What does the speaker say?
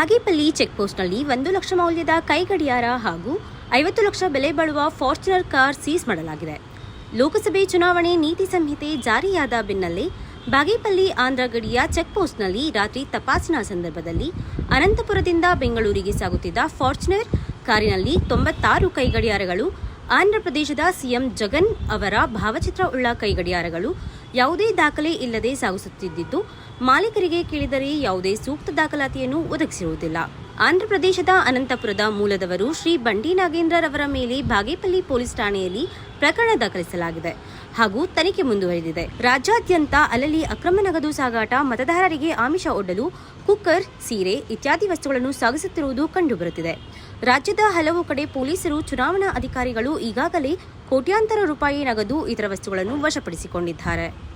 ಬಾಗೇಪಲ್ಲಿ ಚೆಕ್ಪೋಸ್ಟ್ನಲ್ಲಿ ಒಂದು ಲಕ್ಷ ಮೌಲ್ಯದ ಕೈಗಡಿಯಾರ ಹಾಗೂ ಐವತ್ತು ಲಕ್ಷ ಬೆಲೆ ಬಾಳುವ ಫಾರ್ಚುನರ್ ಕಾರ್ ಸೀಸ್ ಮಾಡಲಾಗಿದೆ. ಲೋಕಸಭೆ ಚುನಾವಣೆ ನೀತಿ ಸಂಹಿತೆ ಜಾರಿಯಾದ ಬೆನ್ನಲ್ಲೇ ಬಾಗೇಪಲ್ಲಿ ಆಂಧ್ರ ಗಡಿಯ ಚೆಕ್ಪೋಸ್ಟ್ನಲ್ಲಿ ರಾತ್ರಿ ತಪಾಸಣಾ ಸಂದರ್ಭದಲ್ಲಿ ಅನಂತಪುರದಿಂದ ಬೆಂಗಳೂರಿಗೆ ಸಾಗುತ್ತಿದ್ದ ಫಾರ್ಚುನರ್ ಕಾರಿನಲ್ಲಿ ತೊಂಬತ್ತಾರು ಕೈಗಡಿಯಾರಗಳು ಆಂಧ್ರಪ್ರದೇಶದ ಸಿಎಂ ಜಗನ್ ಅವರ ಭಾವಚಿತ್ರ ಉಳ್ಳ ಕೈಗಡಿಯಾರಗಳು ಯಾವುದೇ ದಾಖಲೆ ಇಲ್ಲದೆ ಸಾಗಿಸುತ್ತಿದ್ದು ಮಾಲೀಕರಿಗೆ ಕೇಳಿದರೆ ಯಾವುದೇ ಸೂಕ್ತ ದಾಖಲಾತಿಯನ್ನು ಒದಗಿಸಿರುವುದಿಲ್ಲ. ಆಂಧ್ರಪ್ರದೇಶದ ಅನಂತಪುರದ ಮೂಲದವರು ಶ್ರೀ ಬಂಡಿ ನಾಗೇಂದ್ರರವರ ಮೇಲೆ ಬಾಗೇಪಲ್ಲಿ ಪೊಲೀಸ್ ಠಾಣೆಯಲ್ಲಿ ಪ್ರಕರಣ ದಾಖಲಿಸಲಾಗಿದೆ ಹಾಗೂ ತನಿಖೆ ಮುಂದುವರೆದಿದೆ. ರಾಜ್ಯಾದ್ಯಂತ ಅಲ್ಲಲ್ಲಿ ಅಕ್ರಮ ನಗದು ಸಾಗಾಟ, ಮತದಾರರಿಗೆ ಆಮಿಷ ಒಡ್ಡಲು ಕುಕ್ಕರ್, ಸೀರೆ ಇತ್ಯಾದಿ ವಸ್ತುಗಳನ್ನು ಸಾಗಿಸುತ್ತಿರುವುದು ಕಂಡುಬರುತ್ತಿದೆ. ರಾಜ್ಯದ ಹಲವು ಕಡೆ ಪೊಲೀಸರು, ಚುನಾವಣಾ ಅಧಿಕಾರಿಗಳು ಈಗಾಗಲೇ ಕೋಟ್ಯಾಂತರ ರೂಪಾಯಿ ನಗದು ಇತರ ವಸ್ತುಗಳನ್ನು ವಶಪಡಿಸಿಕೊಂಡಿದ್ದಾರೆ.